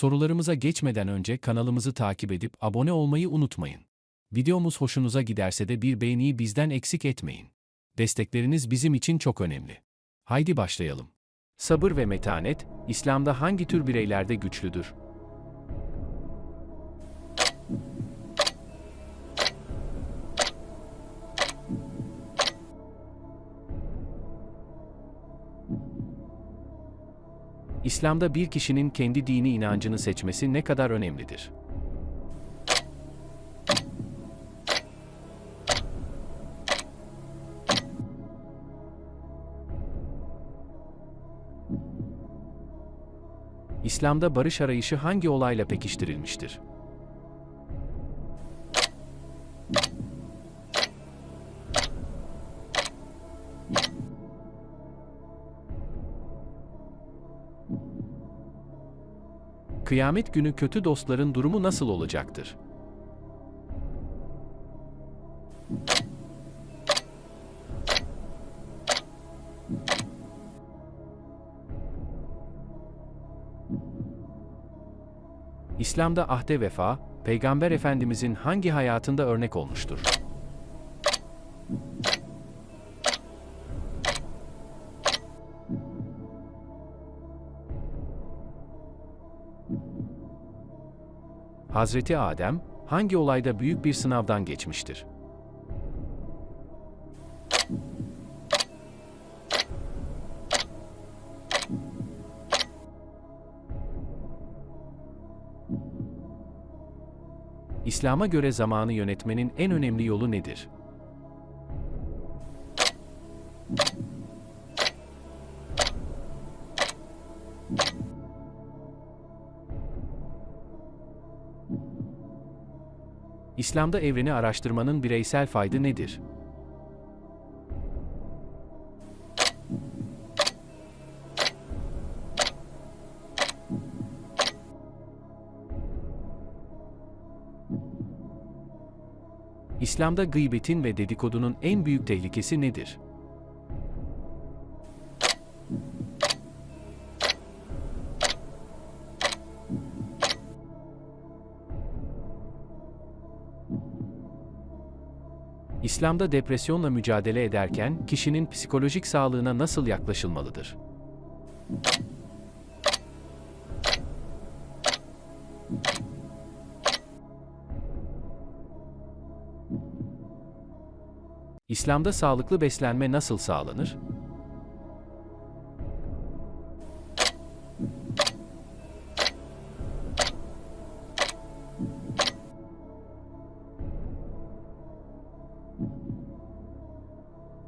Sorularımıza geçmeden önce kanalımızı takip edip abone olmayı unutmayın. Videomuz hoşunuza giderse de bir beğeniyi bizden eksik etmeyin. Destekleriniz bizim için çok önemli. Haydi başlayalım. Sabır ve metanet, İslam'da hangi tür bireylerde güçlüdür? İslam'da bir kişinin kendi dini inancını seçmesi ne kadar önemlidir? İslam'da barış arayışı hangi olayla pekiştirilmiştir? Kıyamet günü kötü dostların durumu nasıl olacaktır? İslam'da ahde vefa, Peygamber Efendimizin hangi hayatında örnek olmuştur? Hazreti Adem, hangi olayda büyük bir sınavdan geçmiştir? İslam'a göre zamanı yönetmenin en önemli yolu nedir? İslam'da evreni araştırmanın bireysel faydı nedir? İslam'da gıybetin ve dedikodunun en büyük tehlikesi nedir? İslam'da depresyonla mücadele ederken kişinin psikolojik sağlığına nasıl yaklaşılmalıdır? İslam'da sağlıklı beslenme nasıl sağlanır?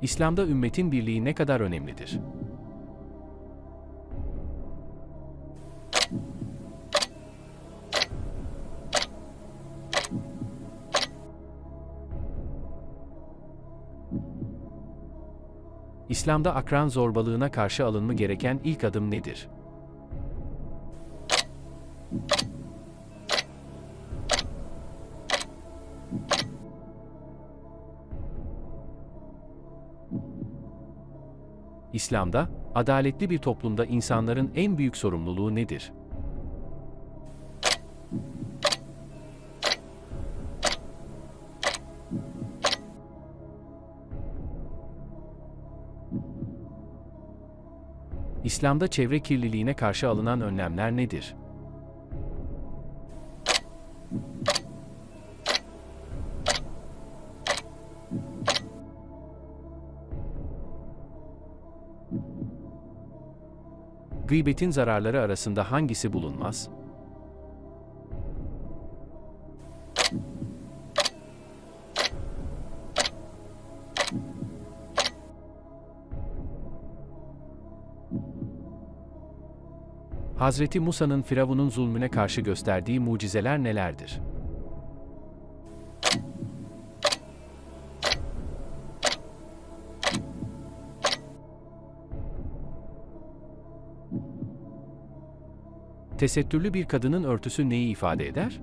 İslam'da ümmetin birliği ne kadar önemlidir? İslam'da akran zorbalığına karşı alınma gereken ilk adım nedir? İslam'da, adaletli bir toplumda insanların en büyük sorumluluğu nedir? İslam'da çevre kirliliğine karşı alınan önlemler nedir? Gıybetin zararları arasında hangisi bulunmaz? Hazreti Musa'nın Firavun'un zulmüne karşı gösterdiği mucizeler nelerdir? Tesettürlü bir kadının örtüsü neyi ifade eder?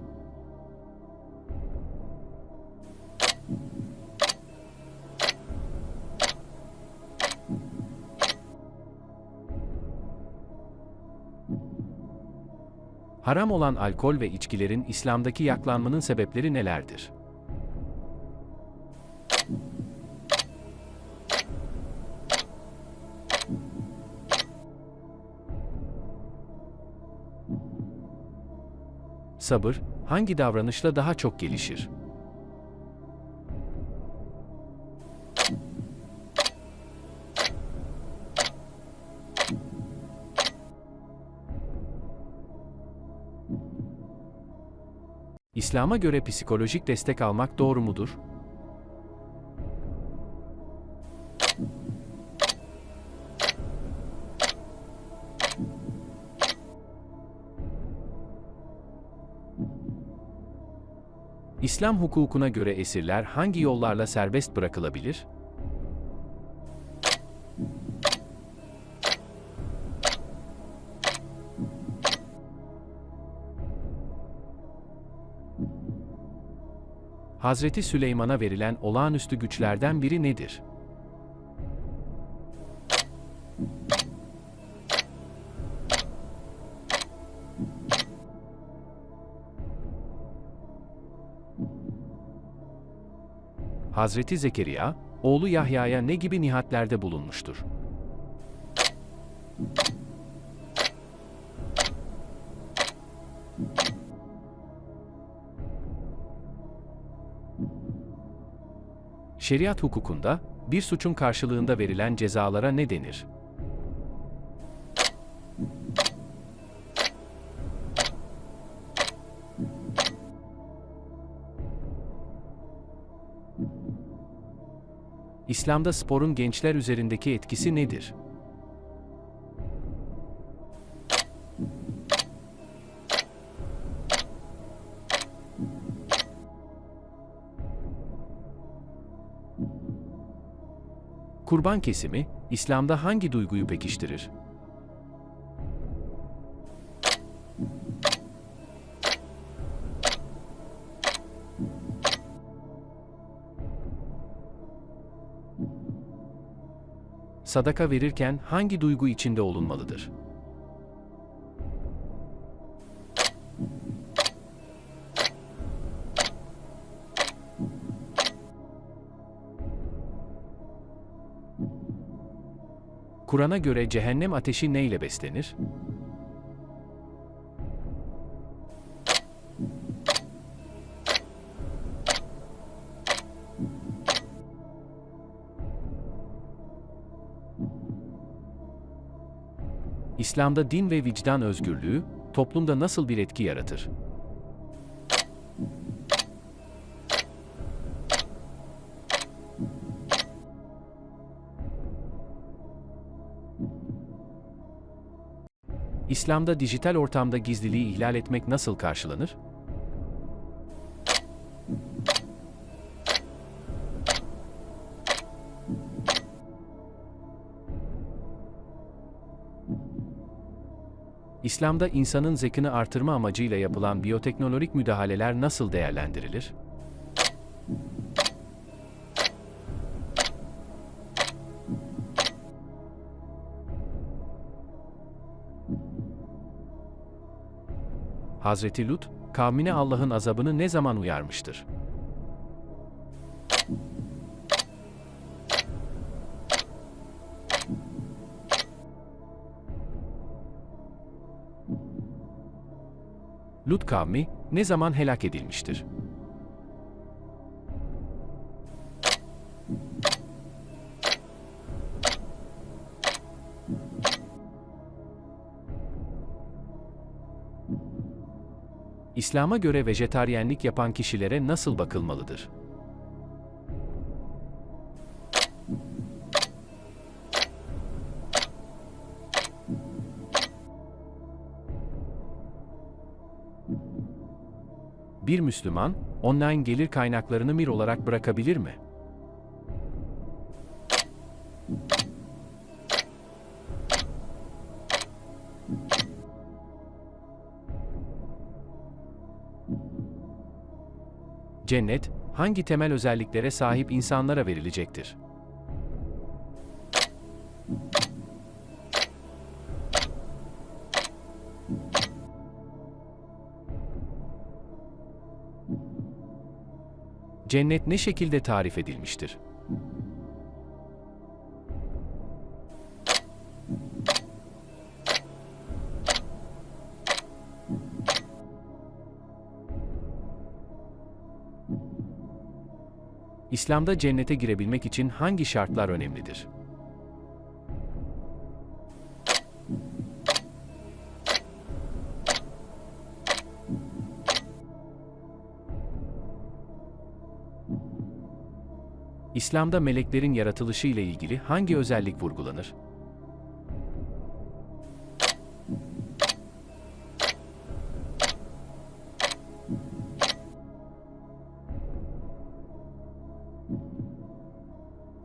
Haram olan alkol ve içkilerin İslam'daki yaklanmanın sebepleri nelerdir? Sabır, hangi davranışla daha çok gelişir? İslam'a göre psikolojik destek almak doğru mudur? İslam hukukuna göre esirler hangi yollarla serbest bırakılabilir? Hazreti Süleyman'a verilen olağanüstü güçlerden biri nedir? Hazreti Zekeriya, oğlu Yahya'ya ne gibi nihatlerde bulunmuştur? Şeriat hukukunda, bir suçun karşılığında verilen cezalara ne denir? İslam'da sporun gençler üzerindeki etkisi nedir? Kurban kesimi, İslam'da hangi duyguyu pekiştirir? Sadaka verirken hangi duygu içinde olunmalıdır? Kur'an'a göre cehennem ateşi neyle beslenir? İslam'da din ve vicdan özgürlüğü, toplumda nasıl bir etki yaratır? İslam'da dijital ortamda gizliliği ihlal etmek nasıl karşılanır? İslam'da insanın zekini artırma amacıyla yapılan biyoteknolojik müdahaleler nasıl değerlendirilir? Hazreti Lut, kavmine Allah'ın azabını ne zaman uyarmıştır? Lut kavmi ne zaman helak edilmiştir? İslam'a göre vejetaryenlik yapan kişilere nasıl bakılmalıdır? Bir Müslüman, online gelir kaynaklarını mir olarak bırakabilir mi? Cennet, hangi temel özelliklere sahip insanlara verilecektir? Cennet ne şekilde tarif edilmiştir? İslam'da cennete girebilmek için hangi şartlar önemlidir? İslam'da meleklerin yaratılışı ile ilgili hangi özellik vurgulanır?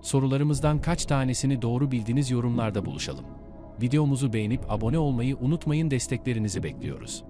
Sorularımızdan kaç tanesini doğru bildiniz yorumlarda buluşalım. Videomuzu beğenip abone olmayı unutmayın desteklerinizi bekliyoruz.